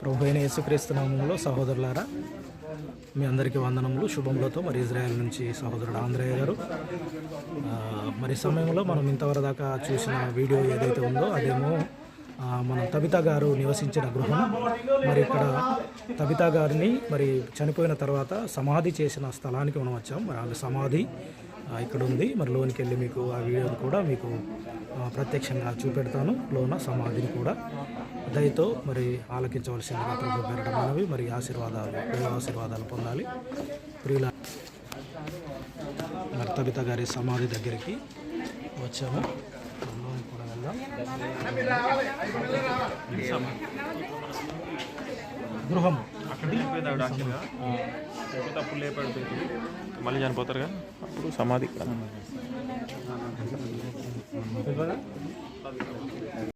ప్రభు అయిన యేసుక్రీస్తునామంలో సహోదరులారా మీ అందరికీ వందనములు శుభములతో మరి ఇజ్రాయెల్ నుంచి సహోదరుడు ఆంధ్రయ్య గారు. మరి సమయంలో మనం ఇంతవరకు దాకా చూసిన వీడియో ఏదైతే ఉందో అదేమో మన తబిత గారు నివసించిన గృహం. మరి ఇక్కడ తబిత గారిని మరి చనిపోయిన తర్వాత సమాధి చేసిన స్థలానికి మనం వచ్చాం. మరి ఆమె సమాధి ఇక్కడ ఉంది మరి లోనికి వెళ్ళి మీకు ఆ వీడియోని కూడా మీకు ప్రత్యక్షంగా చూపెడతాను. లోన సమాధిని కూడా దయతో మరి ఆలకించవలసిందిగా ప్రభు పేరట మనవి మరి ఆశీర్వాదాలు ఆశీర్వాదాలు పొందాలి. ప్రియుల మరి తబిత గారి సమాధి దగ్గరికి వచ్చాము. లోనికి కూడా వెళ్దాం. గృహం అక్కడ చనిపోయింది ఆవిడ యాక్చువల్గా చనిపోతే అప్పుడు లేపాడు పేతురు. మళ్ళీ చనిపోతారు కదా అప్పుడు సమాధి.